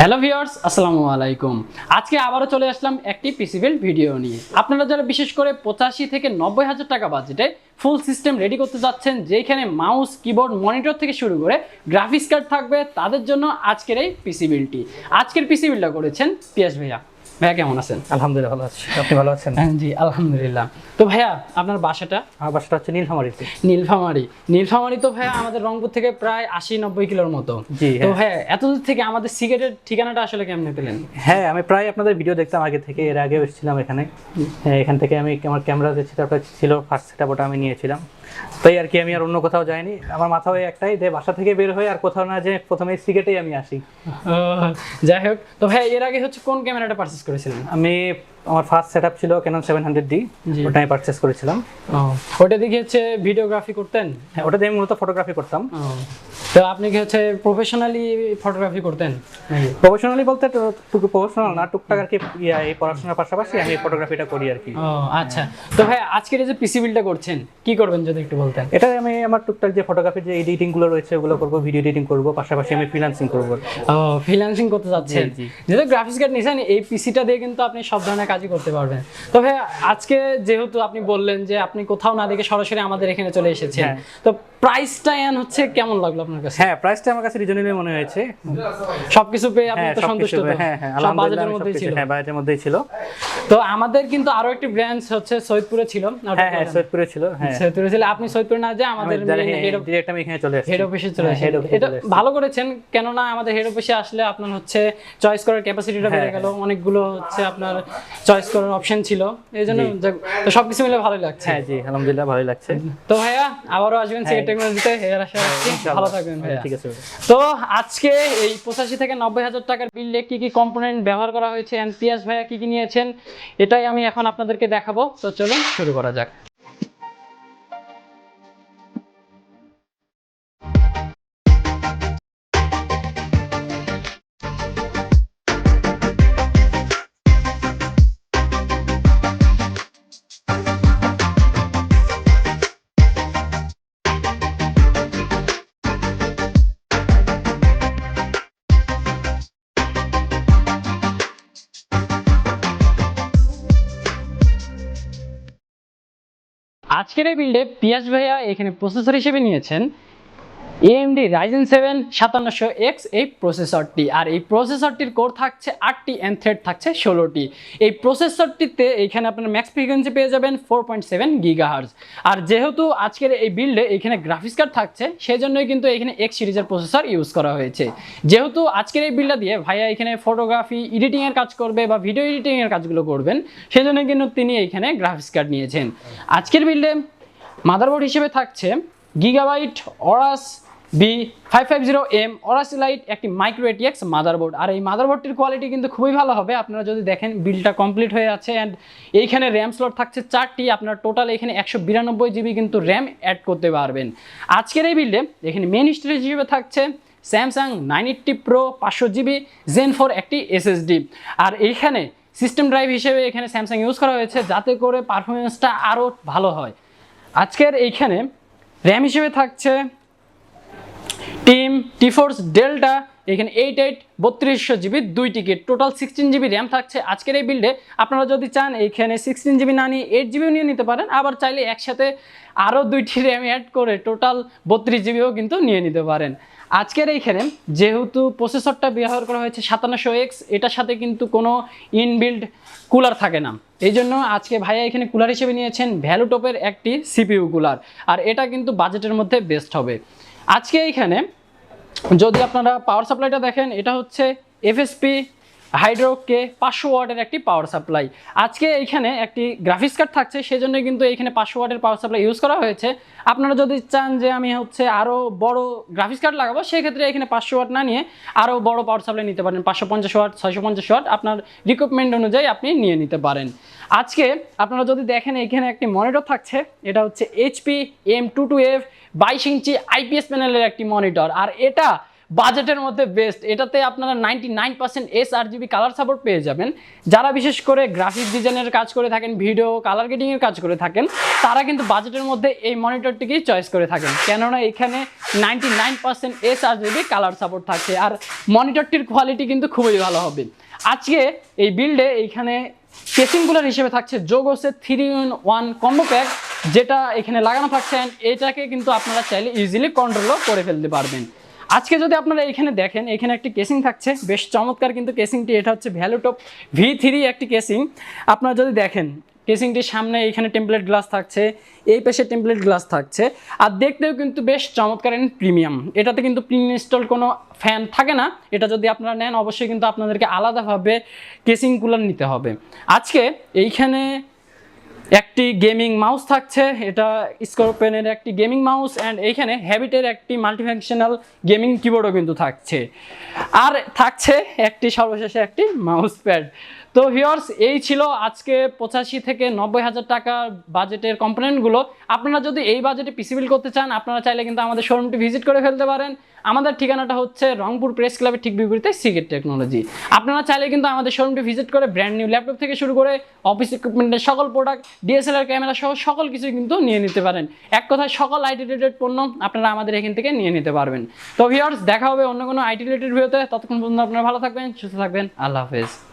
Hello viewers, আসসালামু আলাইকুম। আজকে আবারও চলে আসলাম একটি পিসিবিল ভিডিও নিয়ে। আপনারা যারা বিশেষ করে পঁচাশি থেকে নব্বই হাজার টাকা বাজেটে ফুল সিস্টেম রেডি করতে যাচ্ছেন যেখানে মাউস কিবোর্ড মনিটর থেকে শুরু করে গ্রাফিক্স কার্ড থাকবে, তাদের জন্য আজকের এই পিসিবিলটি আজকের পিসিবিলটা করেছেন পিয়াস ভাইয়া। ভাইয়া কেমন আছেন? আলহামদুলিল্লাহ ভালো আছি। আপনি ভালো আছেন? হ্যাঁ, জি আলহামদুলিল্লাহ। তো ভাইয়া আপনার বাসাটা? আমার বাসাটা হচ্ছে নীলফামারিতে নীলফামারি। নীলফামারি তো ভাইয়া আমাদের রংপুর থেকে প্রায় আশি নব্বই কিলোর মতো। জি, তো হ্যাঁ। ভাইয়া এত দূর থেকে আমাদের সিগারেটের ঠিকানাটা আসলে কেমনে পেলেন? হ্যাঁ আমি প্রায় আপনাদের ভিডিও দেখতাম আগে থেকে এর আগে এসেছিলাম এখানে। হ্যাঁ, এখান থেকে আমি আমার ক্যামেরা যে সেটআপটা ছিল ফার্স্ট ওটা আমি নিয়েছিলাম। তাই আর কি আমি আর অন্য কোথাও যাইনি। আমার মাথা ওই একটাই যে বাসা থেকে বের হয়ে আর কোথাও না যে প্রথমে সিগারেটেই আমি আসি। যাই হোক তো ভাই এর আগে হচ্ছে কোন ক্যামেরাটা পারচেস করেছিলেন? আমি আমার ফার্স্ট সেটআপ ছিল ক্যানন সেভেন হান্ড্রেড ডি ওটা আমি পারচেস করেছিলাম। ওটা দেখে হচ্ছে ভিডিওগ্রাফি করতেন? হ্যাঁ ওটা দিয়ে আমি মূলত ফটোগ্রাফি করতাম। তো আপনি কি হচ্ছে প্রফেশনালি ফটোগ্রাফি করতেন? প্রফেশনালি বলতে টুকু প্রফেশনাল না টুকটাক আর কি এই পড়াশোনার পাশাপাশি আমি ফটোগ্রাফিটা করি আর কি। ও আচ্ছা। তো ভাই আজকের যে পিসি বিলটা করছেন কি করবেন যদি একটু বলতেন? এটা আমি আমার টুকটাক যে ফটোগ্রাফির যে এডিটিংগুলো রয়েছে ওগুলো করব ভিডিও এডিটিং করব পাশাপাশি আমি ফ্রিল্যান্সিং করব। ও ফ্রিল্যান্সিং করতে যাচ্ছেন। যেহেতু গ্রাফিক্স কার্ড নিয়েছেন এই পিসিটা দিয়ে কিন্তু আপনি সব ধরনের কাজই করতে পারবেন। তো ভাই আজকে যেহেতু আপনি বললেন যে আপনি কোথাও না দেখে সরাসরি আমাদের এখানে চলে এসেছেন হ্যাঁ। তো প্রাইসটা এন হচ্ছে কেমন লাগল আপনার? কাছে। হ্যাঁ প্রাইসটা আমার কাছে রিজনেবল মনে হয়েছে। সবকিছু পেয়ে আপনি হ্যাঁ তো সন্তুষ্ট হ্যাঁ হ্যাঁ বাজেটের মধ্যেই ছিল। হ্যাঁ বাজেটের মধ্যেই ছিল। তো আমাদের কিন্তু আরও একটি ব্রাঞ্চ হচ্ছে সৈয়দপুরে ছিল হ্যাঁ হ্যাঁ সৈয়দপুরে ছিল হ্যাঁ। সৈয়দপুরে ছিল আপনি সৈয়দপুরে না যে আমাদের হেড ডিরেক্ট আমি এখানে চলে আসছি হেড অফিসে চলে এটা ভালো করেছেন কেননা আমাদের হেড অফিসে আসলে আপনার হচ্ছে চয়েস করার ক্যাপাসিটিটা বেড়ে গেল। অনেকগুলো হচ্ছে আপনার চয়েস করার অপশন ছিল। এই জন্য তো সবকিছু মিলে ভালোই লাগছে। হ্যাঁ জি আলহামদুলিল্লাহ ভালোই লাগছে। তো ভাইয়া আবারও আসবেন সিগারেট টেকনোলজিতে হেয়ার আশা রাখছি ভালো থাকবেন। হ্যাঁ, ঠিক আছে। তো আজকে এই পঁচাশি থেকে নব্বই হাজার টাকার বিলে কি কি কম্পোনেন্ট ব্যবহার করা হয়েছে পিয়াস ভাইয়া কি কি নিয়েছেন এটাই আমি এখন আপনাদেরকে দেখাবো। তো চলুন শুরু করা যাক। আজকের এই বিল্ডে পিয়াস ভাইয়া এখানে প্রসেসর হিসেবে নিয়েছেন। এএমডি রাইজেন সেভেন সাতান্নশো এক্স এই প্রসেসরটি আর এই প্রসেসরটির কোর থাকছে আটটি অ্যান্ড থ্রেড থাকছে ষোলোটি। এই প্রসেসরটিতে এখানে আপনার ম্যাক্স ফ্রিকোয়েন্সি পেয়ে যাবেন ফোর পয়েন্ট সেভেন গিগাহার্জ আর যেহেতু আজকের এই বিল্ডে এখানে গ্রাফিক্স কার্ড থাকছে সেই জন্যই কিন্তু এখানে এক্স সিরিজের প্রসেসর ইউজ করা হয়েছে। যেহেতু আজকের এই বিল্ডটা দিয়ে ভাইয়া এখানে ফটোগ্রাফি এডিটিংয়ের কাজ করবে বা ভিডিও এডিটিংয়ের কাজগুলো করবেন সেই জন্য কিন্তু তিনি এখানে গ্রাফিক্স কার্ড নিয়েছেন। আজকের বিল্ডে মাদারবোর্ড হিসেবে থাকছে Gigabyte Aorus B five five zero M Aorus Elite একটি মাইক্রো এটিএক্স মাদারবোর্ড আর এই মাদারবোর্ডটির কোয়ালিটি কিন্তু খুবই ভালো হবে। আপনারা যদি দেখেন বিলটা কমপ্লিট হয়ে আছে অ্যান্ড এইখানে র্যাম স্লট থাকছে চারটি। আপনার টোটাল এখানে একশো বিরানব্বই জিবি কিন্তু র্যাম অ্যাড করতে পারবেন। আজকের এই বিল্ডে এখানে মেন স্টোরেজ হিসেবে থাকছে স্যামসাং নাইন এইট্টি প্রো পাঁচশো জিবি জেন ফোর একটি এসএসডি আর এইখানে সিস্টেম ড্রাইভ হিসেবে এখানে স্যামসাং ইউজ করা হয়েছে যাতে করে পারফরমেন্সটা আরও ভালো হয়। আজকের এইখানে র্যাম হিসেবে থাকছে টিম টিফোর্স, ডেল্টা, এখানে এইট এইট বত্রিশশো জিবি, দুই টিকিট টোটাল সিক্সটিন জিবি র্যাম থাকছে আজকের এই বিল্ডে আপনারা যদি চান এইখানে সিক্সটিন জিবি না নিয়ে এইট জিবিও নিয়ে নিতে পারেন, আবার চাইলে একসাথে আরও দুইটি র্যাম অ্যাড করে টোটাল বত্রিশ জিবিও কিন্তু নিয়ে নিতে পারেন। আজকের এইখানে যেহেতু প্রসেসরটা ব্যবহার করা হয়েছে সাতান্নশো এক্স এটার সাথে কিন্তু কোনো ইনবিল্ড কুলার থাকে না। এই জন্য আজকে ভাইয়া এখানে কুলার হিসেবে নিয়েছেন ভ্যালুটপের একটি সিপিইউ কুলার আর এটা কিন্তু বাজেটের মধ্যে বেস্ট হবে। আজকে এইখানে যদি আপনারা পাওয়ার সাপ্লাইটা দেখেন এটা হচ্ছে এফএসপি হাইড্রোকে পাঁচশো ওয়াটের একটি পাওয়ার সাপ্লাই আজকে এইখানে একটি গ্রাফিক্স কার্ড থাকছে সেজন্য কিন্তু এখানে পাঁচশো ওয়াটের পাওয়ার সাপ্লাই ইউজ করা হয়েছে। আপনারা যদি চান যে আমি হচ্ছে আরও বড় গ্রাফিক্স কার্ড লাগাবো, সেক্ষেত্রে এখানে পাঁচশো ওয়াট না নিয়ে আরও বড় পাওয়ার সাপ্লাই নিতে পারেন। পাঁচশো পঞ্চাশ ওয়াট, ছয়শো পঞ্চাশ ওয়াট আপনার রিকোয়ারমেন্ট অনুযায়ী আপনি নিয়ে নিতে পারেন। আজকে আপনারা যদি দেখেন এখানে একটি মনিটর থাকছে, এটা হচ্ছে HP M two two F বাইশ ইঞ্চি আইপিএস প্যানেলের একটি মনিটর আর এটা বাজেটের মধ্যে বেস্ট এটাতে আপনারা ninety nine percent S R GB colour support পেয়ে যাবেন। যারা বিশেষ করে গ্রাফিক ডিজাইনের কাজ করে থাকেন ভিডিও কালার গ্রেডিংয়ের কাজ করে থাকেন, তারা কিন্তু বাজেটের মধ্যে এই মনিটরটিকেই চয়েস করে থাকেন। কেননা এখানে ninety nine percent S R GB colour support থাকে আর মনিটরটির কোয়ালিটি কিন্তু খুবই ভালো হবে। আজকে এই বিল্ডে এইখানে কেসিংগুলোর হিসেবে থাকছে জোগোসের three in one combo pack যেটা এখানে লাগানো থাকছে। and এটাকে কিন্তু আপনারা চাইলে ইজিলি কন্ট্রোলও করে ফেলতে পারবেন। আজকে যদি আপনারা এখানে দেখেন, এখানে একটি কেসিং থাকছে। বেশ চমৎকার কিন্তু কেসিংটি এটা হচ্ছে ভ্যালুটপ ভি থ্রি একটি কেসিং আপনারা যদি দেখেন কেসিংটির সামনে এখানে টেমপ্লেট গ্লাস থাকছে, এই পাশে টেমপ্লেট গ্লাস থাকছে। আর দেখতেও কিন্তু বেশ চমৎকার এন্ড প্রিমিয়াম এটাতে কিন্তু প্রি ইনস্টল কোনো ফ্যান থাকে না। এটা যদি আপনারা নেন, অবশ্যই কিন্তু আপনাদেরকে আলাদাভাবে কেসিং কুলার নিতে হবে। আজকে এইখানে একটি গেমিং মাউস থাকছে, এটা স্কোরপেনের একটি গেমিং মাউস অ্যান্ড এইখানে হ্যাবিটের একটি মাল্টিফাংশনাল গেমিং কিবোর্ডও কিন্তু থাকছে। আর থাকছে একটি সর্বশেষে একটি মাউস প্যাড। তো ভিওর্স এই ছিল আজকে পঁচাশি থেকে নব্বই হাজার টাকার বাজেটের কম্পোনেন্টগুলো আপনারা যদি এই বাজেটে পিসি বিল করতে চান, আপনারা চাইলে কিন্তু আমাদের শোরুমটি ভিজিট করে ফেলতে পারেন। আমাদের ঠিকানাটা হচ্ছে রংপুর প্রেস ক্লাবের ঠিক বিপরীতে সিগেট টেকনোলজি আপনারা চাইলে কিন্তু আমাদের শোরুমটি ভিজিট করে ব্র্যান্ড নিউ ল্যাপটপ থেকে শুরু করে অফিস ইকুইপমেন্টের সকল প্রোডাক্ট ডিএসএলআর ক্যামেরা সহ সকল কিছু কিন্তু নিয়ে নিতে পারেন। এক কথায় সকল আইটি রিলেটেড পণ্য আপনারা আমাদের এখান থেকে নিয়ে নিতে পারবেন। তো ভিওর্স দেখা হবে অন্য কোনো আইটি রিলেটেড ভিডিওতে ততক্ষণ পর্যন্ত আপনারা ভালো থাকবেন, সুস্থ থাকবেন। আল্লাহ হাফেজ।